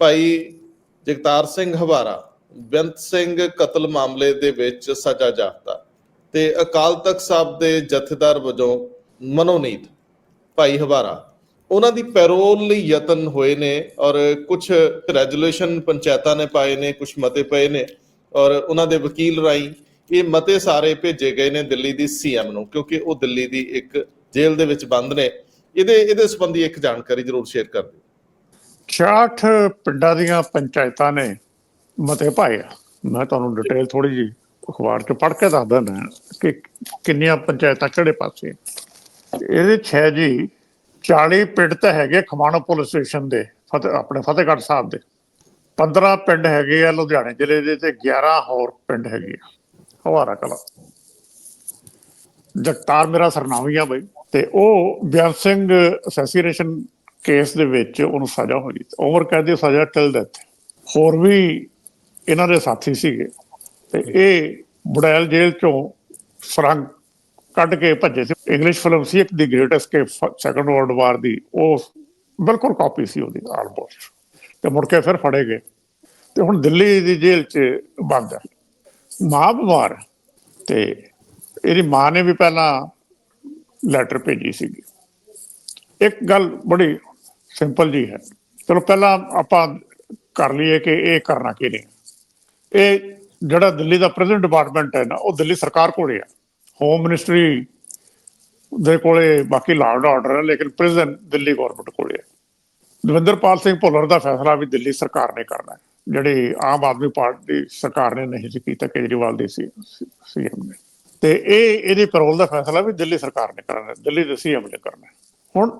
ਭਾਈ ਜਗਤਾਰ ਸਿੰਘ ਹਵਾਰਾ, ਬੇਅੰਤ ਸਿੰਘ ਕਤਲ ਮਾਮਲੇ ਦੇ ਵਿੱਚ ਸਜ਼ਾ ਜਾਪਤਾ ਤੇ ਅਕਾਲ ਤਖਤ ਸਾਹਿਬ ਦੇ ਜਥੇਦਾਰ ਵਜੋਂ ਮਨੋਨੀਤ ਭਾਈ ਹਵਾਰਾ। ਉਹਨਾਂ ਦੀ ਪੈਰੋਲ ਲਈ ਯਤਨ ਹੋਏ ਨੇ ਔਰ ਕੁਝ ਰੈਜੂਲੇਸ਼ਨ ਪੰਚਾਇਤਾਂ ਨੇ ਪਾਏ ਨੇ ਕੁਝ ਮਤੇ ਪਏ ਨੇ ਔਰ ਉਹਨਾਂ ਦੇ ਵਕੀਲ ਰਾਈ ਇਹ ਮਤੇ ਸਾਰੇ ਭੇਜੇ ਗਏ ਨੇ ਦਿੱਲੀ ਦੀ ਸੀਐਮ ਨੂੰ, ਕਿਉਂਕਿ ਉਹ ਦਿੱਲੀ ਦੀ ਇੱਕ ਜੇਲ੍ਹ ਦੇ ਵਿੱਚ ਬੰਦ ਨੇ। ਇਹਦੇ ਇਹਦੇ ਸੰਬੰਧੀ ਇੱਕ ਜਾਣਕਾਰੀ ਜ਼ਰੂਰ ਸ਼ੇਅਰ ਕਰ ਦਿਓ। 66 ਪਿੰਡਾਂ ਦੀਆਂ ਪੰਚਾਇਤਾਂ ਨੇ ਮਤੇ ਪਾਏ ਆ। ਮੈਂ ਤੁਹਾਨੂੰ ਡਿਟੇਲ ਥੋੜੀ ਜੀ ਅਖਬਾਰ 'ਚ ਪੜ੍ਹ ਕੇ ਦੱਸ ਦਿੰਦਾ ਕਿ ਕਿੰਨੀਆਂ ਪੰਚਾਇਤਾਂ ਕਿਹੜੇ ਪਾਸੇ ਇਹਦੇ 'ਚ ਜੀ 40 ਪਿੰਡ ਤਾਂ ਹੈਗੇ ਖਮਾਣੋ ਪੁਲਿਸ ਸਟੇਸ਼ਨ ਦੇ, ਫਤਿਹ, ਆਪਣੇ ਫਤਿਹਗੜ੍ਹ ਸਾਹਿਬ ਦੇ। 15 ਪਿੰਡ ਹੈਗੇ ਆ ਲੁਧਿਆਣੇ ਜ਼ਿਲ੍ਹੇ ਦੇ ਤੇ 11 ਹੋਰ ਪਿੰਡ ਹੈਗੇ ਆ। ਹਵਾਰਾ ਕਲਾ। ਜਗਤਾਰ ਮੇਰਾ ਸਰਨਾਮੀ ਆ ਬਈ। ਤੇ ਉਹ ਬਿਆਨ ਸਿੰਘ ਅਸੈਸੀਨੇਸ਼ਨ ਕੇਸ ਦੇ ਵਿੱਚ ਉਹਨੂੰ ਸਜ਼ਾ ਹੋਈ। ਉਮਰ ਕੈਦ ਦੀ ਸਜ਼ਾ ਟਿਲ ਡੈਥ ਹੋਰ ਵੀ ਇਹਨਾਂ ਦੇ ਸਾਥੀ ਸੀਗੇ। ਤੇ ਇਹ ਬੁੜੈਲ ਜੇਲ੍ਹ ਚੋਂ ਸੁਰੰਗ ਕੱਢ ਕੇ ਭੱਜੇ ਸੀ। ਇੰਗਲਿਸ਼ ਫਿਲਮ ਸੀ ਇੱਕ the great escape second world war ਦੀ। ਉਹ ਬਿਲਕੁਲ ਕਾਪੀ ਸੀ ਉਹਦੀ ਆਲਮੋਸਟ ਤੇ ਮੁੜ ਕੇ ਫਿਰ ਫੜੇ ਗਏ। ਤੇ ਹੁਣ ਦਿੱਲੀ ਦੀ ਜੇਲ੍ਹ 'ਚ ਬੰਦ ਹੈ। ਮਾਂ ਬਿਮਾਰ। ਤੇ ਇਹਦੀ ਮਾਂ ਨੇ ਵੀ ਪਹਿਲਾਂ ਲੈਟਰ ਭੇਜੀ ਸੀਗੀ। ਇੱਕ ਗੱਲ ਬੜੀ ਸਿੰਪਲ ਜੀ ਹੈ। ਚਲੋ ਪਹਿਲਾਂ ਆਪਾਂ ਕਰ ਲਈਏ ਕਿ ਇਹ ਕਰਨਾ ਕੀ ਨਹੀਂ ਇਹ ਜਿਹੜਾ ਦਿੱਲੀ ਦਾ ਪ੍ਰੈਜ਼ੈਂਟ ਡਿਪਾਰਟਮੈਂਟ ਹੈ ਨਾ, ਉਹ ਦਿੱਲੀ ਸਰਕਾਰ ਕੋਲੇ ਆ ਹੋਮ ਮਿਨਿਸਟਰੀ ਦੇ ਕੋਲੇ ਬਾਕੀ ਲਾਅ ਆਰਡਰ ਹੈ, ਲੇਕਿਨ ਪ੍ਰਿਜ਼ਨ ਦਿੱਲੀ ਗਵਰਨਮੈਂਟ ਕੋਲੇ ਹੈ ਦਵਿੰਦਰਪਾਲ ਸਿੰਘ ਭੁੱਲਰ ਦਾ ਫੈਸਲਾ ਵੀ ਦਿੱਲੀ ਸਰਕਾਰ ਨੇ ਕਰਨਾ ਹੈ। ਜਿਹੜੀ ਆਮ ਆਦਮੀ ਪਾਰਟੀ ਸਰਕਾਰ ਨੇ ਨਹੀਂ ਸੀ ਕੀਤਾ, ਕੇਜਰੀਵਾਲ ਦੀ ਸੀ ਸੀਐਮ ਨੇ। ਤੇ ਇਹ ਇਹਦੀ ਪੈਰੋਲ ਦਾ ਫੈਸਲਾ ਵੀ ਦਿੱਲੀ ਸਰਕਾਰ ਨੇ ਕਰਨਾ ਦਿੱਲੀ ਦੇ ਸੀਐਮ ਨੇ ਕਰਨਾ ਹੁਣ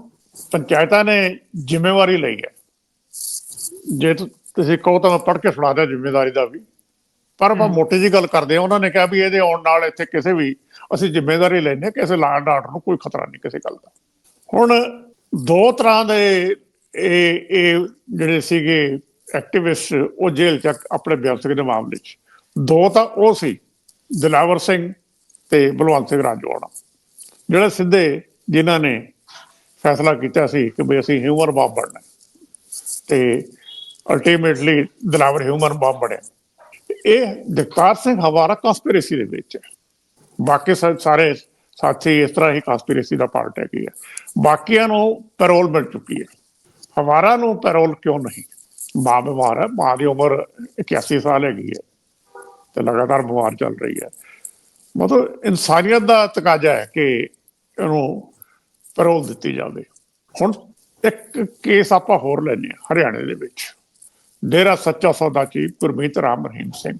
ਪੰਚਾਇਤਾਂ ਨੇ ਜ਼ਿੰਮੇਵਾਰੀ ਲਈ ਹੈ। ਜੇ ਤੁਸੀਂ ਕਹੋ ਤਾਂ ਮੈਂ ਪੜ੍ਹ ਕੇ ਸੁਣਾ ਦਿਆਂ ਜ਼ਿੰਮੇਵਾਰੀ ਦਾ ਵੀ। ਪਰ ਆਪਾਂ ਮੋਟੀ ਜੀ ਗੱਲ ਕਰਦੇ ਹਾਂ। ਉਹਨਾਂ ਨੇ ਕਿਹਾ ਵੀ ਇਹਦੇ ਆਉਣ ਨਾਲ ਇੱਥੇ ਕਿਸੇ ਵੀ ਅਸੀਂ ਜ਼ਿੰਮੇਵਾਰੀ ਹਾਂ ਕਿਸੇ ਲਾਅ ਐਂਡ ਆਰਡਰ ਨੂੰ ਕੋਈ ਖਤਰਾ ਨਹੀਂ ਕਿਸੇ ਗੱਲ ਦਾ। ਹੁਣ ਦੋ ਤਰ੍ਹਾਂ ਦੇ ਇਹ ਇਹ ਜਿਹੜੇ ਸੀਗੇ ਐਕਟਿਵਿਸਟ ਉਹ ਜੇਲ੍ਹ ਚ ਆਪਣੇ ਵਿਅਕਤੀਗਤ ਦੇ ਮਾਮਲੇ 'ਚ। ਦੋ ਤਾਂ ਉਹ ਸੀ ਦਿਲਾਵਰ ਸਿੰਘ ਤੇ ਬਲਵੰਤ ਸਿੰਘ ਰਾਜੋਆਣਾ। ਜਿਹੜੇ ਸਿੱਧੇ ਜਿਨ੍ਹਾਂ ਨੇ ਫੈਸਲਾ ਕੀਤਾ ਸੀ ਕਿ ਵੀ ਅਸੀਂ ਹਿਊਮਨ ਬੰਬ ਬਣਨਾ ਹੈ। ਤੇ ਅਲਟੀਮੇਟਲੀ ਦਲਾਵਰ ਹਿਊਮਨ ਬੰਬ ਬਣਿਆ। ਇਹ ਜਗਤਾਰ ਸਿੰਘ ਹਵਾਰਾ ਕਨਸਪੀਰੇਸੀ ਦੇ ਵਿੱਚ ਹੈ। ਬਾਕੀ ਸਾਰੇ ਸਾਥੀ ਇਸ ਤਰ੍ਹਾਂ ਹੀ ਕਨਸਪੀਰੇਸੀ ਦਾ ਪਾਰਟ ਹੈਗੀ ਹੈ ਬਾਕੀਆਂ ਨੂੰ ਪੈਰੋਲ ਮਿਲ ਚੁੱਕੀ ਹੈ। ਹਵਾਰਾ ਨੂੰ ਪੈਰੋਲ ਕਿਉਂ ਨਹੀਂ? ਮਾਂ ਬਿਮਾਰ ਹੈ। ਮਾਂ ਦੀ ਉਮਰ 81 ਸਾਲ ਹੈਗੀ ਹੈ। ਤੇ ਲਗਾਤਾਰ ਬਿਮਾਰ ਚੱਲ ਰਹੀ ਹੈ। ਮਤਲਬ ਇਨਸਾਨੀਅਤ ਦਾ ਤਕਾਜ਼ਾ ਹੈ ਕਿ ਇਹਨੂੰ ਪੈਰੋਲ ਦਿੱਤੀ ਜਾਵੇ। ਹੁਣ ਇੱਕ ਕੇਸ ਆਪਾਂ ਹੋਰ ਲੈਨੇ ਹਰਿਆਣੇ ਦੇ ਵਿੱਚ। ਡੇਰਾ ਸੱਚਾ ਸੌਦਾ ਚੀਫ ਗੁਰਮੀਤ ਰਾਮ ਰਹੀਮ ਸਿੰਘ।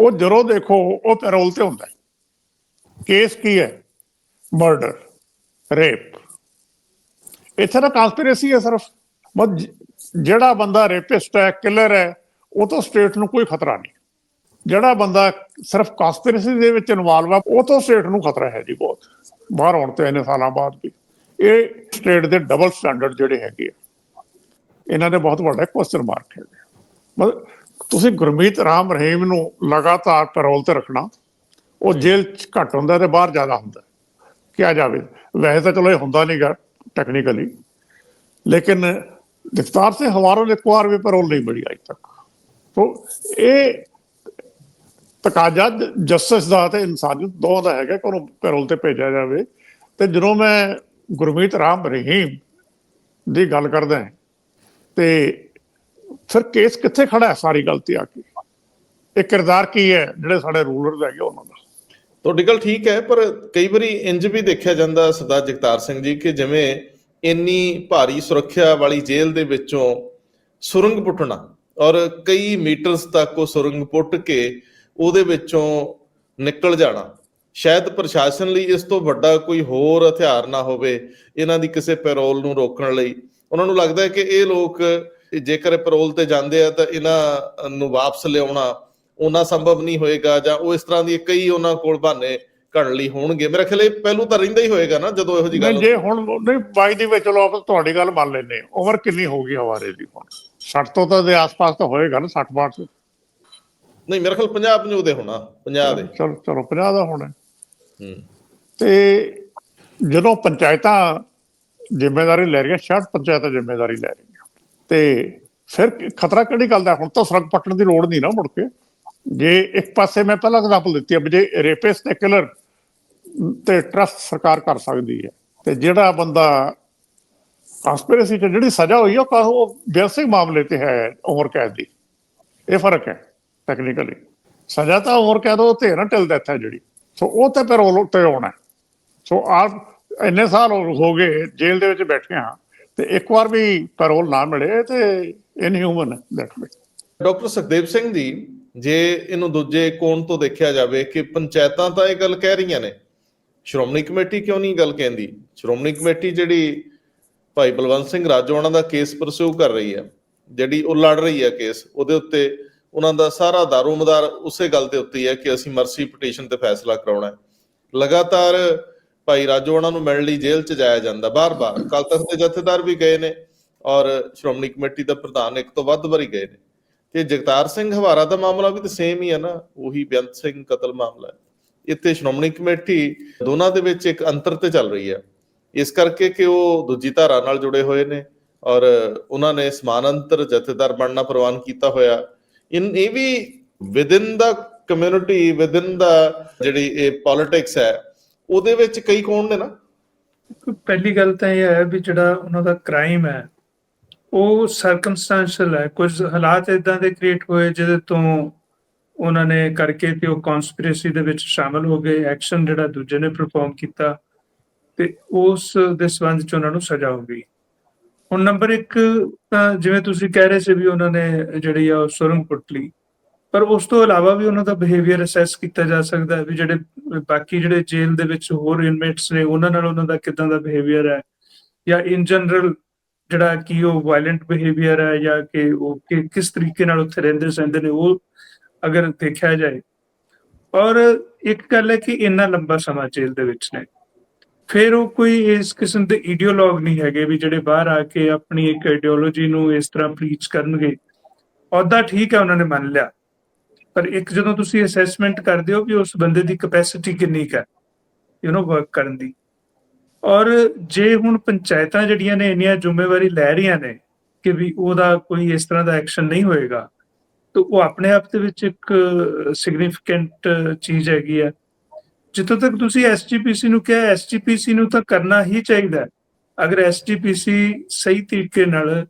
ਉਹ ਜਦੋਂ ਦੇਖੋ, ਉਹ ਪੈਰੋਲ ਤੇ ਹੁੰਦਾ ਕੇਸ ਕੀ ਹੈ? ਮਰਡਰ ਰੇਪ ਇੱਥੇ ਤਾਂ ਕਾਂਸਪੀਰੇਸੀ ਹੈ ਸਿਰਫ। ਬਸ ਜਿਹੜਾ ਬੰਦਾ ਰੇਪਿਸਟ ਹੈ ਕਿਲਰ ਹੈ, ਉਹ ਤੋਂ ਸਟੇਟ ਨੂੰ ਕੋਈ ਖਤਰਾ ਨਹੀਂ। ਜਿਹੜਾ ਬੰਦਾ ਸਿਰਫ ਕਾਂਸਪੀਰੇਸੀ ਦੇ ਵਿੱਚ ਇਨਵੋਲਵ ਆ ਉਹ ਤੋਂ ਸਟੇਟ ਨੂੰ ਖਤਰਾ ਹੈ ਜੀ ਬਹੁਤ। ਬਾਹਰ ਆਉਣ ਤੇ ਇੰਨੇ ਸਾਲਾਂ ਬਾਅਦ ਵੀ। ਇਹ ਸਟੇਟ ਦੇ ਡਬਲ ਸਟੈਂਡਰਡ ਜਿਹੜੇ ਹੈਗੇ ਆ ਇਹਨਾਂ ਦੇ ਬਹੁਤ ਵੱਡਾ ਕੁਐਸਚਨ ਮਾਰਕ ਹੈ ਮਤਲਬ ਤੁਸੀਂ ਗੁਰਮੀਤ ਰਾਮ ਰਹੀਮ ਨੂੰ ਲਗਾਤਾਰ ਪੈਰੋਲ ਤੇ ਰੱਖਣਾ ਉਹ ਜੇਲ੍ਹ ਚ ਘੱਟ ਹੁੰਦਾ ਤੇ ਬਾਹਰ ਜ਼ਿਆਦਾ ਹੁੰਦਾ। ਕਿਹਾ ਜਾਵੇ ਵੈਸੇ ਤਾਂ ਚਲੋ ਇਹ ਹੁੰਦਾ ਨਹੀਂਗਾ ਟੈਕਨੀਕਲੀ ਲੇਕਿਨ ਜਗਤਾਰ ਸਿੰਘ ਹਵਾਰਾ ਨੇ ਇੱਕ ਵਾਰ ਵੀ ਪੈਰੋਲ ਨਹੀਂ ਮਿਲੀ ਅਜੇ ਤੱਕ। ਤੋ ਇਹ ਤਕਾਜ਼ਾ ਜਸਟਿਸ ਦਾ ਤੇ ਇਨਸਾਨੀਅਤ ਦੋਵਾਂ ਦਾ ਹੈਗਾ ਕਿ ਉਹਨੂੰ ਪੈਰੋਲ ਤੇ ਭੇਜਿਆ ਜਾਵੇ। ਤੇ ਜਦੋਂ ਮੈਂ ਗੁਰਮੀਤ ਰਾਮ ਰਹੀਮ ਦੀ ਗੱਲ ਕਰਦਾ ਤੇ ਫਿਰ ਕੇਸ ਕਿੱਥੇ ਖੜਾ ਹੈ ਸਾਰੀ ਗੱਲ ਆ ਕੇ? ਇਹ ਕਿਰਦਾਰ ਕੀ ਹੈ ਜਿਹੜੇ ਸਾਡੇ ਰੂਲਰਸ ਹੈਗੇ ਉਹਨਾਂ ਦਾ? ਤੁਹਾਡੀ ਗੱਲ ਠੀਕ ਹੈ, ਪਰ ਕਈ ਵਾਰੀ ਇੰਜ ਵੀ ਦੇਖਿਆ ਜਾਂਦਾ ਸਰਦਾਰ ਜਗਤਾਰ ਸਿੰਘ ਜੀ ਕਿ ਜਿਵੇਂ ਇੰਨੀ ਭਾਰੀ ਸੁਰੱਖਿਆ ਵਾਲੀ ਜੇਲ੍ਹ ਦੇ ਵਿੱਚੋਂ ਸੁਰੰਗ ਪੁੱਟਣਾ ਔਰ ਕਈ ਮੀਟਰਸ ਤੱਕ ਉਹ ਸੁਰੰਗ ਪੁੱਟ ਕੇ ਉਹਦੇ ਵਿੱਚੋਂ ਨਿਕਲ ਜਾਣਾ। ਸ਼ਾਇਦ ਪ੍ਰਸ਼ਾਸਨ ਲਈ ਇਸ ਤੋਂ ਵੱਡਾ ਕੋਈ ਹੋਰ ਹਥਿਆਰ ਨਾ ਹੋਵੇ ਇਹਨਾਂ ਦੀ ਕਿਸੇ ਪੈਰੋਲ ਨੂੰ ਰੋਕਣ ਲਈ। ਉਹਨਾਂ ਨੂੰ ਲੱਗਦਾ ਹੈ ਕਿ ਇਹ ਲੋਕ ਜੇਕਰ ਪੈਰੋਲ ਤੇ ਜਾਂਦੇ ਆ ਤਾਂ ਇਹਨਾਂ ਨੂੰ ਵਾਪਸ ਲਿਆਉਣਾ ਉਹਨਾਂ ਸੰਭਵ ਨਹੀਂ ਹੋਏਗਾ ਜਾਂ ਉਹ ਇਸ ਤਰ੍ਹਾਂ ਦੀ ਕਈ ਉਹਨਾਂ ਕੋਲ ਬਹਾਨੇ ਘੜਨ ਲਈ ਹੋਣਗੇ। ਮੇਰੇ ਖਿਆਲ ਇਹ ਪਹਿਲੂ ਤਾਂ ਰਹਿੰਦਾ ਹੀ ਹੋਏਗਾ ਨਾ ਜਦੋਂ ਇਹੋ ਜੀ ਗੱਲ ਜੇ ਹੁਣ ਨਹੀਂ, ਬਾਈ ਦੀ ਵਿੱਚ ਚਲੋ ਆਪਾਂ ਤੁਹਾਡੀ ਗੱਲ ਮੰਨ ਲੈਂਦੇ ਹਾਂ। ਕਿੰਨੀ ਹੋ ਗਈ ਹਵਾਰੇ ਦੀ ਹੁਣ? 60 ਤੋਂ ਤਾਂ ਦੇ ਆਸ-ਪਾਸ ਤਾਂ ਹੋਏਗਾ ਨਾ 60 ਬਾਅਦ ਨਹੀਂ ਮੇਰੇ ਖਿਆਲ 50 50 ਦੇ ਹੋਣਾ 50 ਦੇ। ਚਲੋ ਚਲੋ 50 ਦਾ ਹੋਣਾ। ਹੂੰ। ਤੇ ਜਦੋਂ ਪੰਚਾਇਤਾਂ ਜ਼ਿੰਮੇਵਾਰੀ ਲੈ ਰਹੀਆਂ 66 ਪੰਚਾਇਤਾਂ ਜ਼ਿੰਮੇਵਾਰੀ ਲੈ ਰਹੀਆਂ ਤੇ ਫਿਰ ਖਤਰਾ ਕਿਹੜੀ ਗੱਲ ਦਾ? ਹੁਣ ਤਾਂ ਸੁਰੰਗ ਪੱਟਣ ਦੀ ਲੋੜ ਨਹੀਂ ਨਾ ਮੁੜ ਕੇ। ਜੇ ਇੱਕ ਪਾਸੇ ਮੈਂ ਪਹਿਲਾਂ ਐਗਜ਼ਾਮਪਲ ਦਿੱਤੀ ਹੈ ਜੇ ਰੇਪਿਸਟ ਤੇ ਕਿਲਰ ਤੇ ਟਰਸਟ ਸਰਕਾਰ ਕਰ ਸਕਦੀ ਹੈ ਤੇ ਜਿਹੜਾ ਬੰਦਾ ਕਨਸਪੀਰੇਸੀ ਚ ਜਿਹੜੀ ਸਜ਼ਾ ਹੋਈ ਉਹ ਬੇਸਿਕ ਮਾਮਲੇ ਤੇ ਹੈ ਉਮਰ ਕੈਦ ਦੀ। ਇਹ ਫ਼ਰਕ ਹੈ। ਟੈਕਨੀਕਲੀ ਸਜ਼ਾ ਤਾਂ ਉਮਰ ਕੈਦ ਉਹ ਤੇ ਨਾ ਟਿਲ ਡੈਥ ਹੈ ਜਿਹੜੀ। ਸੋ ਉਹ ਤੇ ਫਿਰ ਉਹ ਹੋਣਾ ਸੋ ਆ ਇੰਨੇ ਸਾਲ ਹੋ ਗਏ, ਜੇਲ੍ਹ ਦੇ ਵਿੱਚ ਬੈਠੇ ਹਾਂ, ਤੇ ਇੱਕ ਵਾਰ ਵੀ ਪੈਰੋਲ ਨਾ ਮਿਲੇ, ਤੇ inhuman that way doctor Sukhdev Singh ji, ਜੇ ਇਹਨੂੰ ਦੂਜੇ ਕੋਣ ਤੋਂ ਦੇਖਿਆ ਜਾਵੇ ਕਿ ਪੰਚਾਇਤਾਂ ਤਾਂ ਇਹ ਗੱਲ ਕਹਿ ਰਹੀਆਂ ਨੇ, ਸ਼੍ਰੋਮਣੀ ਕਮੇਟੀ ਕਿਉਂ ਨਹੀਂ ਗੱਲ ਕਹਿੰਦੀ? ਸ਼੍ਰੋਮਣੀ ਕਮੇਟੀ ਜਿਹੜੀ ਭਾਈ ਬਲਵੰਤ ਸਿੰਘ ਰਾਜੋਆਣਾ ਦਾ ਕੇਸ ਪਰਸਿਊ ਕਰ ਰਹੀ ਹੈ, ਜਿਹੜੀ ਉਹ ਲੜ ਰਹੀ ਹੈ ਕੇਸ, ਉਹਦੇ ਉੱਤੇ ਉਹਨਾਂ ਦਾ ਸਾਰਾ ਦਾਰੂਮਦਾਰ ਉਸੇ ਗੱਲ ਦੇ ਉੱਤੇ ਹੀ ਹੈ ਕਿ ਅਸੀਂ ਮਰਸੀ ਪਟੀਸ਼ਨ ਤੇ ਫੈਸਲਾ ਕਰਾਉਣਾ ਹੈ। ਲਗਾਤਾਰ ਭਾਈ ਰਾਜੋਆਣਾ ਨੂੰ ਮਿਲਣ ਲਈ ਜੇਲ੍ਹ ਚ ਜਾਇਆ ਜਾਂਦਾ, ਬਾਰ-ਬਾਰ। ਕੱਲ ਤੱਕ ਦੇ ਜਥੇਦਾਰ ਵੀ ਗਏ ਨੇ ਔਰ ਸ਼੍ਰੋਮਣੀ ਕਮੇਟੀ ਦਾ ਪ੍ਰਧਾਨ ਇੱਕ ਤੋਂ ਵੱਧ ਵਾਰੀ ਗਏ ਨੇ। ਤੇ ਜਗਤਾਰ ਸਿੰਘ ਹਵਾਰਾ ਦਾ ਮਾਮਲਾ ਵੀ ਤਾਂ ਸੇਮ ਹੀ ਹੈ ਨਾ, ਉਹੀ ਬੇਅੰਤ ਸਿੰਘ ਕਤਲ ਮਾਮਲਾ ਹੈ। ਇੱਥੇ ਸ਼੍ਰੋਮਣੀ ਕਮੇਟੀ ਦੋਨਾਂ ਦੇ ਵਿੱਚ ਇੱਕ ਅੰਤਰ ਤੇ ਚੱਲ ਰਹੀ ਹੈ। ਇਸ ਕਰਕੇ ਕਿ ਉਹ ਦੂਜੀ ਧਾਰਾ ਨਾਲ ਜੁੜੇ ਹੋਏ ਨੇ ਔਰ ਉਹਨਾਂ ਨੇ ਸਮਾਨਾਂਤਰ ਜਥੇਦਾਰ ਬਣਨਾ ਪ੍ਰਵਾਨ ਕੀਤਾ ਹੋਇਆ। ਇਨ ਇਹ ਵੀ within the community within the ਜਿਹੜੀ ਇਹ ਪੋਲਿਟਿਕਸ ਹੈ, ਉਹਦੇ ਵਿੱਚ ਕਈ ਕੌਣ ਨੇ ਨਾ? ਪਹਿਲੀ ਗੱਲ ਤਾਂ ਇਹ ਹੈ ਵੀ ਜਿਹੜਾ ਉਹਨਾਂ ਦਾ ਕ੍ਰਾਈਮ ਹੈ, ਉਹ ਸਰਕਮਸਟੈਂਸ਼ੀਅਲ ਹੈ। ਕੁਝ ਹਾਲਾਤ ਇਦਾਂ ਦੇ ਕ੍ਰੀਏਟ ਹੋਏ ਜਿਹਦੇ ਤੋਂ ਉਹਨਾਂ ਨੇ ਕਰਕੇ ਤੇ ਉਹ ਕਨਸਪੀਰੇਸੀ ਦੇ ਵਿੱਚ ਸ਼ਾਮਲ ਹੋ ਗਏ ਐਕਸ਼ਨ ਜਿਹੜਾ ਦੂਜੇ ਨੇ ਪਰਫਾਰਮ ਕੀਤਾ ਤੇ ਉਸ ਦੇ ਸੰਬੰਧ ਚ ਉਹਨਾਂ ਨੂੰ ਸਜ਼ਾ ਹੋ ਗਈ। ਹੁਣ ਨੰਬਰ 1 ਤਾਂ ਜਿਵੇਂ ਤੁਸੀਂ ਕਹਿ ਰਹੇ ਸੀ ਵੀ ਉਹਨਾਂ ਨੇ ਜਿਹੜੀ ਆ ਉਹ ਸੁਰੰਗ ਪੁੱਟ ਲਈ, ਪਰ ਉਸ ਤੋਂ ਇਲਾਵਾ ਵੀ ਉਹਨਾਂ ਦਾ ਬਿਹੇਵੀਅਰ ਅਸੈਸ ਕੀਤਾ ਜਾ ਸਕਦਾ ਹੈ ਵੀ ਜਿਹੜੇ ਬਾਕੀ ਜਿਹੜੇ ਜੇਲ੍ਹ ਦੇ ਵਿੱਚ ਹੋਰ ਇਨਮੇਟਸ ਨੇ, ਉਹਨਾਂ ਨਾਲ ਉਹਨਾਂ ਦਾ ਕਿਦਾਂ ਦਾ ਬਿਹੇਵੀਅਰ ਹੈ? ਜਾਂ ਇਨ ਜਨਰਲ ਜਿਹੜਾ ਕਿ ਉਹ ਵਾਇਲੈਂਟ ਬਿਹੇਵੀਅਰ ਹੈ ਜਾਂ ਕਿ ਉਹ ਕਿਸ ਤਰੀਕੇ ਨਾਲ ਉੱਥੇ ਰਹਿੰਦੇ ਸਹਿੰਦੇ ਨੇ, ਉਹ ਅਗਰ ਦੇਖਿਆ ਜਾਏ। ਔਰ ਇੱਕ ਗੱਲ ਹੈ ਕਿ ਇੰਨਾ ਲੰਬਾ ਸਮਾਂ ਜੇਲ੍ਹ ਦੇ ਵਿੱਚ ਨੇ। ਫਿਰ ਉਹ ਕੋਈ ਇਸ ਕਿਸਮ ਦੇ ਆਈਡੀਓਲੋਗ ਨਹੀਂ ਹੈਗੇ ਵੀ ਜਿਹੜੇ ਬਾਹਰ ਆ ਕੇ ਆਪਣੀ ਇੱਕ ਆਈਡੀਓਲੋਜੀ ਨੂੰ ਇਸ ਤਰ੍ਹਾਂ ਪ੍ਰੀਚ ਕਰਨਗੇ। ਉਹਦਾ ਠੀਕ ਹੈ, ਉਹਨਾਂ ਨੇ ਮੰਨ ਲਿਆ। ਪਰ ਇੱਕ ਜਦੋਂ ਤੁਸੀਂ ਅਸੈਸਮੈਂਟ ਕਰਦੇ ਹੋ ਵੀ ਉਸ ਬੰਦੇ ਦੀ ਕਪੈਸਿਟੀ ਕਿੰਨੀ ਕੁ ਹੈ ਯੂ نو ਵਰਕ ਕਰਨ ਦੀ। ਔਰ ਜੇ ਹੁਣ ਪੰਚਾਇਤਾਂ ਜਿਹੜੀਆਂ ਨੇ ਇੰਨੀਆਂ ਜ਼ਿੰਮੇਵਾਰੀ ਲੈ ਰਹੀਆਂ ਨੇ ਕਿ ਵੀ ਉਹਦਾ ਕੋਈ ਇਸ ਤਰ੍ਹਾਂ ਦਾ ਐਕਸ਼ਨ ਨਹੀਂ ਹੋਏਗਾ, ਤਾਂ ਉਹ ਆਪਣੇ ਆਪ ਦੇ ਵਿੱਚ ਇੱਕ ਸਿਗਨੀਫੀਕੈਂਟ ਚੀਜ਼ ਹੈਗੀ ਹੈ। ਜਿੱਥੋਂ ਤੱਕ ਤੁਸੀਂ ਐਸਜੀਪੀਸੀ ਨੂੰ ਕਿਹਾ ਐਸਜੀਪੀਸੀ ਨੂੰ ਤਾਂ ਕਰਨਾ ਹੀ ਚਾਹੀਦਾ ਹੈ। ਅਗਰ ਐਸਜੀਪੀਸੀ ਸਹੀ ਤਰੀਕੇ ਨਾਲ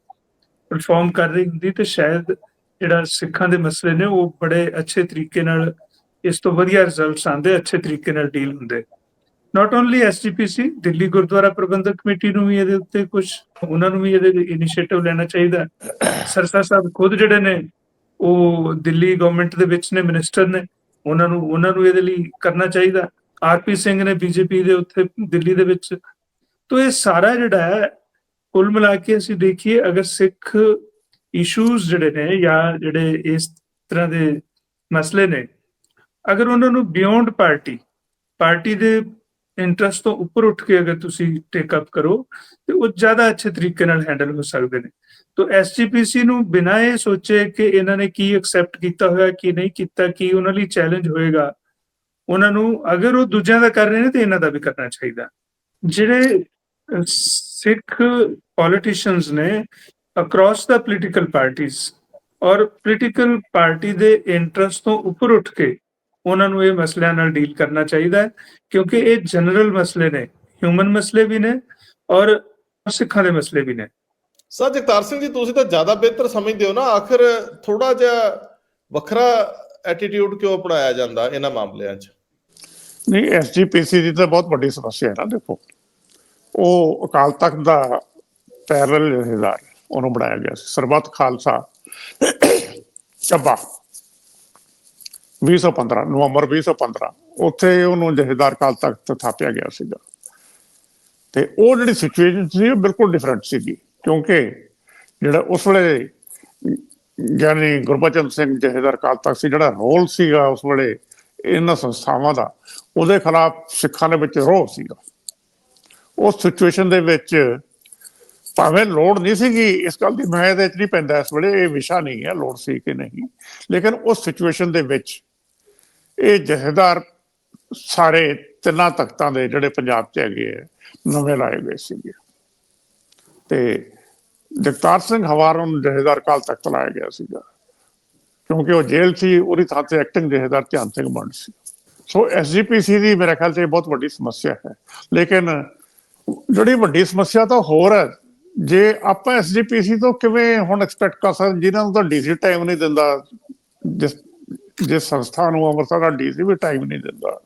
ਪਰਫਾਰਮ ਕਰ ਰਹੀ ਹੁੰਦੀ, ਤੇ ਸ਼ਾਇਦ ਜਿਹੜਾ ਸਿੱਖਾਂ ਦੇ ਮਸਲੇ ਨੇ, ਉਹ ਬੜੇ ਅੱਛੇ ਤਰੀਕੇ ਨਾਲ ਇਸ ਤੋਂ ਵਧੀਆ ਰਿਜ਼ਲਟਸ ਆਉਂਦੇ, ਅੱਛੇ ਤਰੀਕੇ ਨਾਲ ਡੀਲ ਹੁੰਦੇ not only SGPC Delhi Gurdwara Prabandhak committee ਨੂੰ ਵੀ ਇਹਦੇ ਉੱਤੇ ਕੁਝ ਉਹਨਾਂ ਨੂੰ ਵੀ ਇਹਦੇ ਇਨੀਸ਼ੀਏਟਿਵ ਲੈਣਾ ਚਾਹੀਦਾ ਸਰਸਾ ਸਾਹਿਬ ਖੁਦ ਜਿਹੜੇ ਨੇ, ਉਹ ਦਿੱਲੀ ਗਵਰਨਮੈਂਟ ਦੇ ਵਿੱਚ ਨੇ ਮਿਨਿਸਟਰ ਨੇ ਉਹਨਾਂ ਨੂੰ ਉਹਨਾਂ ਨੂੰ ਇਹਦੇ ਲਈ ਕਰਨਾ ਚਾਹੀਦਾ। ਆਰਪੀ ਸਿੰਘ ਨੇ ਬੀਜੇਪੀ ਦੇ ਉੱਥੇ ਦਿੱਲੀ ਦੇ ਵਿੱਚ। ਤੋ ਇਹ ਸਾਰਾ ਜਿਹੜਾ ਹੈ, ਕੁੱਲ ਮਿਲਾ ਕੇ ਅਸੀਂ ਦੇਖੀਏ, ਅਗਰ ਸਿੱਖ ਇਸ਼ੂਜ਼ ਜਿਹੜੇ ਨੇ ਜਾਂ ਜਿਹੜੇ ਇਸ ਤਰ੍ਹਾਂ ਦੇ ਮਸਲੇ ਨੇ, ਅਗਰ ਉਹਨਾਂ ਨੂੰ ਬਿਯੋਂਡ ਪਾਰਟੀ ਪਾਰਟੀ ਦੇ ਇੰਟਰਸਟ ਤੋਂ ਉੱਪਰ ਉੱਠ ਕੇ ਅਗਰ ਤੁਸੀਂ ਟੇਕ ਅਪ ਕਰੋ, ਤੇ ਉਹ ਜ਼ਿਆਦਾ ਅੱਛੇ ਤਰੀਕੇ ਨਾਲ ਹੈਂਡਲ ਹੋ ਸਕਦੇ ਨੇ। ਤੋ ਐਸਜੀਪੀਸੀ ਨੂੰ ਬਿਨਾਂ ਇਹ ਸੋਚੇ ਕਿ ਇਹਨਾਂ ਨੇ ਕੀ ਐਕਸੈਪਟ ਕੀਤਾ ਹੋਇਆ, ਕੀ ਨਹੀਂ ਕੀਤਾ, ਕੀ ਉਹਨਾਂ ਲਈ ਚੈਲੰਜ ਹੋਏਗਾ, ਉਹਨਾਂ ਨੂੰ ਅਗਰ ਉਹ ਦੂਜਿਆਂ ਦਾ ਕਰ ਰਹੇ ਨੇ, ਤੇ ਇਹਨਾਂ ਦਾ ਵੀ ਕਰਨਾ ਚਾਹੀਦਾ। ਜਿਹੜੇ ਸਿੱਖ ਪੋਲੀਟੀਸ਼ੀਅਨਸ ਨੇ ਅਕ੍ਰੋਸ ਦਾ ਪੋਲੀਟੀਕਲ ਪਾਰਟੀਆਂ ਔਰ ਪੋਲੀਟੀਕਲ ਪਾਰਟੀ ਦੇ ਇੰਟਰਸਟ ਤੋਂ ਉੱਪਰ ਉੱਠ ਕੇ ਉਹਨਾਂ ਨੂੰ ਇਹ ਮਸਲਿਆਂ ਨਾਲ ਡੀਲ ਕਰਨਾ ਚਾਹੀਦਾ ਹੈ, ਕਿਉਂਕਿ ਇਹ ਜਨਰਲ ਮਸਲੇ ਨੇ ਹਿਊਮਨ ਮਸਲੇ ਵੀ ਨੇ ਔਰ ਸਿੱਖਾਂ ਦੇ ਮਸਲੇ ਵੀ ਨੇ। ਸਰ ਜਗਤਾਰ ਸਿੰਘ ਜੀ, ਤੁਸੀਂ ਤਾਂ ਜ਼ਿਆਦਾ ਬਿਹਤਰ ਸਮਝਦੇ ਹੋ ਨਾ। ਆਖਰ ਥੋੜਾ ਜਿਹਾ ਵੱਖਰਾ ਐਟੀਟਿਊਡ ਕਿਉਂ ਅਪਣਾਇਆ ਜਾਂਦਾ ਇਹਨਾਂ ਮਾਮਲਿਆਂ 'ਚ? ਨਹੀਂ ਐਸਜੀਪੀਸੀ ਦੀ ਤਾਂ ਬਹੁਤ ਵੱਡੀ ਸਮੱਸਿਆ ਹੈ ਨਾ, ਦੇਖੋ। ਉਹ ਅਕਾਲ ਤਖਤ ਦਾ ਪੈਰਲ ਜਥੇਦਾਰ ਉਹਨੂੰ ਬਣਾਇਆ ਗਿਆ ਸੀ। ਸਰਬੱਤ ਖਾਲਸਾ ਚੱਬਾ 2015 ਨਵੰਬਰ 2015 ਉੱਥੇ ਉਹਨੂੰ ਜਥੇਦਾਰ ਅਕਾਲ ਤਖਤ ਥਾਪਿਆ ਗਿਆ ਸੀਗਾ। ਤੇ ਉਹ ਜਿਹੜੀ ਸਿਚੁਏਸ਼ਨ ਸੀ, ਉਹ ਬਿਲਕੁਲ ਡਿਫਰੈਂਟ ਸੀਗੀ। ਕਿਉਂਕਿ ਜਿਹੜਾ ਉਸ ਵੇਲੇ ਗਿਆਨੀ ਗੁਰਬਚਨ ਸਿੰਘ ਜਥੇਦਾਰ ਅਕਾਲ ਤਖਤ ਸੀ, ਜਿਹੜਾ ਰੋਲ ਸੀਗਾ ਉਸ ਵੇਲੇ ਇਹਨਾਂ ਸੰਸਥਾਵਾਂ ਦਾ, ਉਹਦੇ ਖਿਲਾਫ ਸਿੱਖਾਂ ਦੇ ਵਿੱਚ ਰੋਹ ਸੀਗਾ। ਉਸ ਸਿਚੁਏਸ਼ਨ ਦੇ ਵਿੱਚ ਭਾਵੇਂ ਲੋੜ ਨਹੀਂ ਸੀਗੀ, ਇਸ ਗੱਲ ਦੀ ਮੈਂ ਇਹਦੇ ਚ ਨਹੀਂ ਪੈਂਦਾ, ਇਸ ਵੇਲੇ ਇਹ ਵਿਸ਼ਾ ਨਹੀਂ ਹੈ, ਲੋੜ ਸੀ ਕਿ ਨਹੀਂ। ਲੇਕਿਨ ਉਸ ਸਿਚੁਏਸ਼ਨ ਦੇ ਵਿੱਚ ਇਹ ਜਥੇਦਾਰ ਸਾਰੇ ਤਿੰਨਾਂ ਤਖਤਾਂ ਦੇ ਜਿਹੜੇ ਪੰਜਾਬ 'ਚ ਹੈਗੇ ਆ, ਨਵੇਂ ਲਾਏ ਗਏ ਸੀਗੇ। ਤੇ ਜਗਤਾਰ ਸਿੰਘ ਹਵਾਰ ਨੂੰ ਜਹੇਦਾਰ ਕਾਲ ਤੱਕ ਲਾਇਆ ਗਿਆ ਸੀਗਾ। ਕਿਉਂਕਿ ਉਹ ਜੇਲ੍ਹ ਸੀ, ਉਹਦੀ ਥਾਂ ਤੇ ਐਕਟਿੰਗ ਜਹੇਦਾਰ ਧਿਆਨ ਸਿੰਘ ਮੰਡ ਸੀ। ਸੋ ਐਸਜੀਪੀਸੀ ਦੀ ਮੇਰੇ ਖਿਆਲ 'ਚ ਬਹੁਤ ਵੱਡੀ ਸਮੱਸਿਆ ਹੈ। ਲੇਕਿਨ ਜਿਹੜੀ ਵੱਡੀ ਸਮੱਸਿਆ ਤਾਂ ਹੋਰ ਹੈ, ਜੇ ਆਪਾਂ ਐਸਜੀਪੀਸੀ ਤੋਂ ਕਿਵੇਂ ਹੁਣ ਐਕਸਪੈਕਟ ਕਰ ਸਕਦੇ, ਜਿਨ੍ਹਾਂ ਨੂੰ ਤਾਂ ਡੀਸੀ ਟਾਈਮ ਨਹੀਂ ਦਿੰਦਾ, ਜਿਸ ਜਿਸ ਸੰਸਥਾ ਨੂੰ ਅੰਮ੍ਰਿਤਸਰ ਦਾ ਡੀਸੀ ਵੀ ਟਾਈਮ ਨਹੀਂ ਦਿੰਦਾ,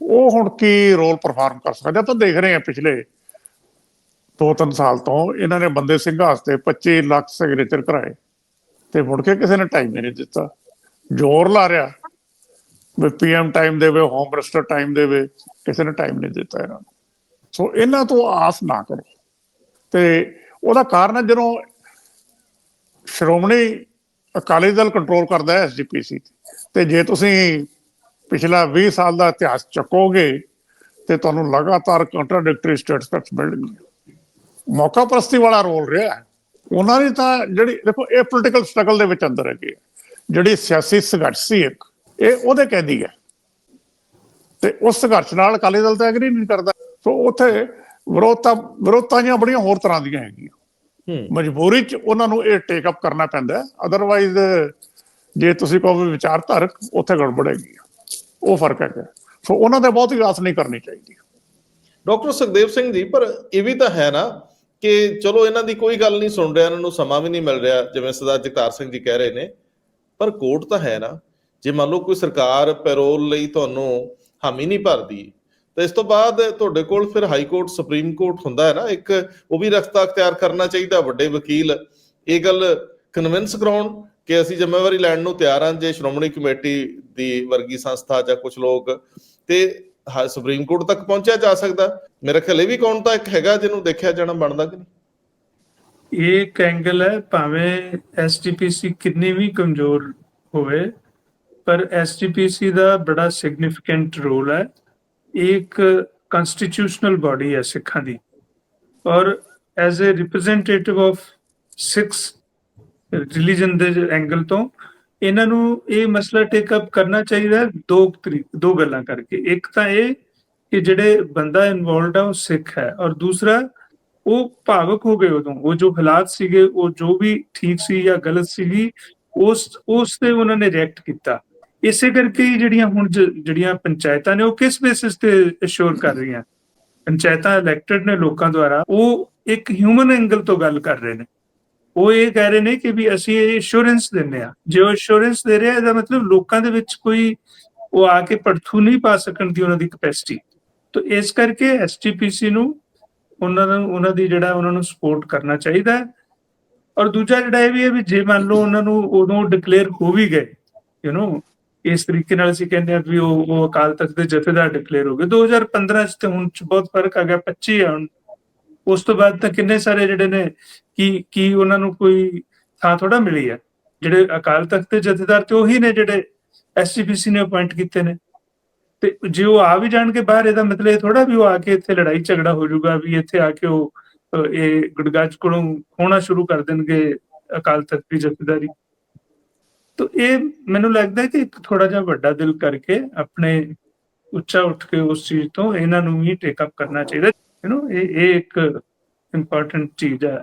ਉਹ ਹੁਣ ਕੀ ਰੋਲ ਪਰਫਾਰਮ ਕਰ ਸਕਦਾ? ਆਪਾਂ ਦੇਖ ਰਹੇ ਹਾਂ ਪਿਛਲੇ ਦੋ ਤਿੰਨ ਸਾਲ ਤੋਂ ਇਹਨਾਂ ਨੇ ਬੰਦੇ ਸਿੰਘ ਤੇ 25 ਲੱਖ ਸਿਗਨੇਚਰ ਕਰਾਏ। ਤੇ ਮੁੜ ਕੇ ਕਿਸੇ ਨੇ ਟਾਈਮ ਹੀ ਨਹੀਂ ਦਿੱਤਾ। ਜ਼ੋਰ ਲਾ ਰਿਹਾ ਵੀ ਪੀਐਮ ਟਾਈਮ ਦੇਵੇ ਹੋਮ ਮਿਨਿਸਟਰ ਟਾਈਮ ਦੇਵੇ, ਕਿਸੇ ਨੇ ਟਾਈਮ ਨਹੀਂ ਦਿੱਤਾ ਇਹਨਾਂ ਨੂੰ। ਸੋ ਇਹਨਾਂ ਤੋਂ ਆਸ ਨਾ ਕਰੋ। ਤੇ ਉਹਦਾ ਕਾਰਨ ਹੈ ਜਦੋਂ ਸ਼੍ਰੋਮਣੀ ਅਕਾਲੀ ਦਲ ਕੰਟਰੋਲ ਕਰਦਾ ਹੈ ਐਸਜੀਪੀਸੀ ਤੇ। ਜੇ ਤੁਸੀਂ ਪਿਛਲਾ 20 ਸਾਲ ਦਾ ਇਤਿਹਾਸ ਚੱਕੋਗੇ, ਤੇ ਤੁਹਾਨੂੰ ਲਗਾਤਾਰ ਕੰਟਰਾਡਿਕਟਰੀ ਸਟੇਟਮੈਂਟਸ ਮਿਲਣਗੀਆਂ ਮੌਕਾ ਪ੍ਰਸਤੀ ਵਾਲਾ ਰੋਲ ਰਿਹਾ ਹੈ। ਉਹਨਾਂ ਨੇ ਤਾਂ ਜਿਹੜੀ ਦੇਖੋ ਇਹ ਪੋਲੀਟੀਕਲ ਸਟਰਗਲ ਦੇ ਵਿੱਚ ਅੰਦਰ ਹੈਗੇ। ਜਿਹੜੀ ਸਿਆਸੀ ਸੰਘਰਸ਼ ਸੀ ਇੱਕ ਇਹ ਉਹਦੇ ਕੈਦੀ ਹੈ। ਤੇ ਉਸ ਸੰਘਰਸ਼ ਨਾਲ ਅਕਾਲੀ ਦਲ ਤਾਂ ਐਗਰੀ ਨਹੀਂ ਕਰਦਾ। ਸੋ ਉੱਥੇ ਵਿਰੋਧਤਾ ਵਿਰੋਧਤਾਂ ਬੜੀਆਂ ਹੋਰ ਤਰ੍ਹਾਂ ਦੀਆਂ ਹੈਗੀਆਂ। ਹੂੰ। ਮਜਬੂਰੀ ਚ ਉਹਨਾਂ ਨੂੰ ਇਹ ਟੇਕ ਅਪ ਕਰਨਾ ਪੈਂਦਾ ਅਦਰਵਾਈਜ਼ ਜੇ ਤੁਸੀਂ ਕਹੋ ਵੀ ਵਿਚਾਰਧਾਰਕ ਉੱਥੇ ਗੜਬੜ ਹੈਗੀ ਆ। ਉਹ ਫ਼ਰਕ ਹੈਗਾ। ਸੋ ਉਹਨਾਂ ਤੇ ਬਹੁਤ ਹੀ ਆਸ ਨਹੀਂ ਕਰਨੀ ਚਾਹੀਦੀ। ਡਾਕਟਰ ਸੁਖਦੇਵ ਸਿੰਘ ਜੀ ਪਰ ਇਹ ਵੀ ਤਾਂ ਹੈ ਨਾ ਕਿ ਚਲੋ ਇਹਨਾਂ ਦੀ ਕੋਈ ਗੱਲ ਨਹੀਂ ਸੁਣ ਰਿਹਾ, ਇਹਨਾਂ ਨੂੰ ਸਮਾਂ ਵੀ ਨਹੀਂ ਮਿਲ ਰਿਹਾ, ਜਿਵੇਂ ਸਰਦਾਰ ਜਗਤਾਰ ਸਿੰਘ ਜੀ ਕਹਿ ਰਹੇ ਨੇ। ਪਰ ਕੋਰਟ ਤਾਂ ਹੈ ਨਾ। ਜੇ ਮੰਨ ਲਓ ਕੋਈ ਸਰਕਾਰ ਪੈਰੋਲ ਲਈ ਤੁਹਾਨੂੰ ਹਾਮੀ ਨਹੀਂ ਭਰਦੀ, ਤਾਂ ਇਸ ਤੋਂ ਬਾਅਦ ਤੁਹਾਡੇ ਕੋਲ ਫਿਰ ਹਾਈ ਕੋਰਟ, ਸੁਪਰੀਮ ਕੋਰਟ ਹੁੰਦਾ ਹੈ ਨਾ। ਇੱਕ ਉਹ ਵੀ ਰਸਤਾ ਅਖਤਿਆਰ ਕਰਨਾ ਚਾਹੀਦਾ, ਵੱਡੇ ਵਕੀਲ। ਇਹ ਗੱਲ ਕਨਵਿੰਸ ਕਰਾਉਣ ਕਿ ਅਸੀਂ ਜ਼ਿੰਮੇਵਾਰੀ ਲੈਣ ਨੂੰ ਤਿਆਰ ਹਾਂ, ਜੇ ਸ਼੍ਰੋਮਣੀ ਕਮੇਟੀ ਦੀ ਵਰਗੀ ਸੰਸਥਾ ਜਾਂ ਕੁਝ ਲੋਕ। ਤੇ ਸੁਪਰੀਮ ਕੋਰਟ ਤੱਕ ਪਹੁੰਚਿਆ ਜਾ ਸਕਦਾ। ਮੇਰੇ ਖਿਆਲ ਇਹ ਵੀ ਕੌਣ ਤਾਂ ਇੱਕ ਹੈਗਾ ਜਿਹਨੂੰ ਦੇਖਿਆ ਜਾਣਾ ਬਣਦਾ ਕਿ ਨਹੀਂ? ਇਹ ਇੱਕ ਐਂਗਲ ਹੈ, ਭਾਵੇਂ ਐਸਟੀਪੀਸੀ ਕਿੰਨੀ ਵੀ ਕਮਜ਼ੋਰ ਹੋਵੇ, ਪਰ ਐਸਟੀਪੀਸੀ ਦਾ ਬੜਾ ਸਿਗਨੀਫੀਕੈਂਟ ਰੋਲ ਹੈ। ਇੱਕ ਕਨਸਟੀਟਿਊਸ਼ਨਲ ਬਾਡੀ ਹੈ ਸਿੱਖਾਂ ਦੀ। ਔਰ as a representative of Sikhs religion ਦੇ ਐਂਗਲ ਤੋਂ ਇਹਨਾਂ ਨੂੰ ਇਹ ਮਸਲਾ ਟੇਕ ਅਪ ਕਰਨਾ ਚਾਹੀਦਾ ਦੋ ਤਰੀਕ, ਦੋ ਗੱਲਾਂ ਕਰਕੇ। ਇੱਕ ਤਾਂ ਇਹ ਕਿ ਜਿਹੜੇ ਬੰਦਾ ਇਨਵੋਲਡ ਆ, ਉਹ ਸਿੱਖ ਹੈ ਔਰ ਦੂਸਰਾ, ਉਹ ਭਾਵਕ ਹੋ ਗਏ ਉਦੋਂ। ਉਹ ਜੋ ਹਾਲਾਤ ਸੀਗੇ, ਉਹ ਜੋ ਵੀ ਠੀਕ ਸੀ ਜਾਂ ਗਲਤ ਸੀਗੀ, ਉਸ ਉਸ ਤੇ ਉਹਨਾਂ ਨੇ ਰਿਐਕਟ ਕੀਤਾ। ਇਸੇ ਕਰਕੇ ਜਿਹੜੀਆਂ ਹੁਣ ਜ- ਜਿਹੜੀਆਂ ਪੰਚਾਇਤਾਂ ਨੇ, ਉਹ ਕਿਸ ਬੇਸਿਸ ਤੇ ਅਸ਼ੋਰ ਕਰ ਰਹੀਆਂ? ਪੰਚਾਇਤਾਂ ਇਲੈਕਟਡ ਨੇ ਲੋਕਾਂ ਦੁਆਰਾ। ਉਹ ਇੱਕ ਹਿਊਮਨ ਐਂਗਲ ਤੋਂ ਗੱਲ ਕਰ ਰਹੇ ਨੇ। ਉਹ ਇਹ ਕਹਿ ਰਹੇ ਨੇ ਕਿ ਵੀ ਅਸੀਂ ਇਹ ਇੰਸ਼ੋਰੈਂਸ ਦਿੰਦੇ ਆ ਜੇ ਉਹ ਇੰਸ਼ੋਰੈਂਸ ਦੇ ਰਿਹਾ, ਇਹਦਾ ਮਤਲਬ ਲੋਕਾਂ ਦੇ ਵਿੱਚ ਕੋਈ ਉਹ ਆ ਕੇ ਪੜਥੂ ਨਹੀਂ ਪਾ ਸਕਣ ਦੀ ਉਹਨਾਂ ਦੀ ਕਪੈਸਿਟੀ ਤਾਂ ਇਸ ਕਰਕੇ ਐਸਟੀਪੀਸੀ ਨੂੰ ਉਹਨਾਂ ਨੂੰ, ਉਹਨਾਂ ਦੀ ਜਿਹੜਾ ਉਹਨਾਂ ਨੂੰ ਸਪੋਰਟ ਕਰਨਾ ਚਾਹੀਦਾ ਹੈ। ਔਰ ਦੂਜਾ ਜਿਹੜਾ ਇਹ ਵੀ ਹੈ ਵੀ ਜੇ ਮੰਨ ਲਓ ਉਹਨਾਂ ਨੂੰ ਉਦੋਂ ਡਿਕਲੇਅਰ ਹੋ ਵੀ ਗਏ ਯੂ نو ਇਸ ਤਰੀਕੇ ਨਾਲ ਅਸੀਂ ਕਹਿੰਦੇ ਆ ਵੀ ਉਹ ਉਹ ਅਕਾਲ ਤਖਤ ਦੇ ਜਥੇਦਾਰ ਡਿਕਲੇਅਰ ਹੋ ਗਏ। 2015 ਚ ਤੇ ਹੁਣ ਚ ਬਹੁਤ ਫ਼ਰਕ ਆ ਗਿਆ 25 ਆ ਹੁਣ। ਉਸ ਤੋਂ ਬਾਅਦ ਤਾਂ ਕਿੰਨੇ ਸਾਰੇ ਜਿਹੜੇ ਨੇ, ਕੀ ਕੀ ਉਹਨਾਂ ਨੂੰ ਕੋਈ ਥਾਂ ਥੋੜਾ ਮਿਲੀ ਹੈ? ਜਿਹੜੇ ਅਕਾਲ ਤਖਤ ਦੇ ਜਥੇਦਾਰ ਤੇ ਉਹੀ ਨੇ ਜਿਹੜੇ ਐਸਜੀਪੀਸੀ ਨੇ ਅਪਾਇੰਟ ਕੀਤੇ ਨੇ। ਤੇ ਜੇ ਉਹ ਆ ਵੀ ਜਾਣ ਕੇ ਬਾਹਰ, ਇਹਦਾ ਮਤਲਬ ਇਹ ਥੋੜਾ ਵੀ ਉਹ ਆ ਕੇ ਇੱਥੇ ਲੜਾਈ ਝਗੜਾ ਹੋ ਜਾਊਗਾ ਵੀ ਇੱਥੇ ਆ ਕੇ ਉਹ ਇਹ ਗੁੜਗਾਜ ਕੋਲੋਂ ਹੋਣਾ ਸ਼ੁਰੂ ਕਰ ਦੇਣਗੇ ਅਕਾਲ ਤਖਤ ਦੀ ਜਥੇਦਾਰੀ। ਤਾਂ ਇਹ ਮੈਨੂੰ ਲੱਗਦਾ ਕਿ ਇੱਕ ਥੋੜਾ ਜਿਹਾ ਵੱਡਾ ਦਿਲ ਕਰਕੇ ਆਪਣੇ ਉੱਚਾ ਉੱਠ ਕੇ ਉਸ ਚੀਜ਼ ਤੋਂ ਇਹਨਾਂ ਨੂੰ ਵੀ ਟੇਕ ਅਪ ਕਰਨਾ ਚਾਹੀਦਾ। ਯੂ نو ਇਹ ਇਹ ਇੱਕ ਇੰਪੋਰਟੈਂਟ ਚੀਜ਼ ਹੈ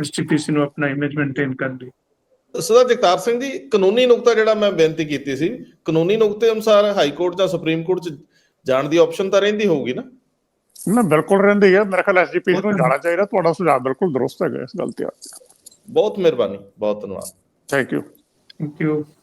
ਐਸਟੀਪੀਸੀ ਨੂੰ ਆਪਣਾ ਇਮੇਜ ਮੇਨਟੇਨ ਕਰਨ ਲਈ। ਸਰਦਾਰ ਜਗਤਾਰ ਸਿੰਘ ਜੀ ਕਾਨੂੰਨੀ ਨੁਕਤਾ ਜਿਹੜਾ ਮੈਂ ਬੇਨਤੀ ਕੀਤੀ ਸੀ ਕਾਨੂੰਨੀ ਨੁਕਤੇ ਅਨੁਸਾਰ ਹਾਈ ਕੋਰਟ ਜਾਂ ਸੁਪਰੀਮ ਕੋਰਟ ਚ ਜਾਣ ਦੀ ਆਪਸ਼ਨ ਤਾਂ ਰਹਿੰਦੀ ਹੋਊਗੀ ਨਾ? ਨਾ ਬਿਲਕੁਲ ਰਹਿੰਦੀ ਹੈ ਮੇਰੇ ਖਿਆਲ ਐਸਜੀਪੀਸੀ ਨੂੰ ਜਾਣਾ ਚਾਹੀਦਾ। ਤੁਹਾਡਾ ਸੁਝਾਅ ਬਿਲਕੁਲ ਦਰੁਸਤ ਹੈਗਾ ਇਸ ਗੱਲ ਤੇ। ਬਹੁਤ ਮਿਹਰਬਾਨੀ ਬਹੁਤ ਧੰਨਵਾਦ। Thank you thank you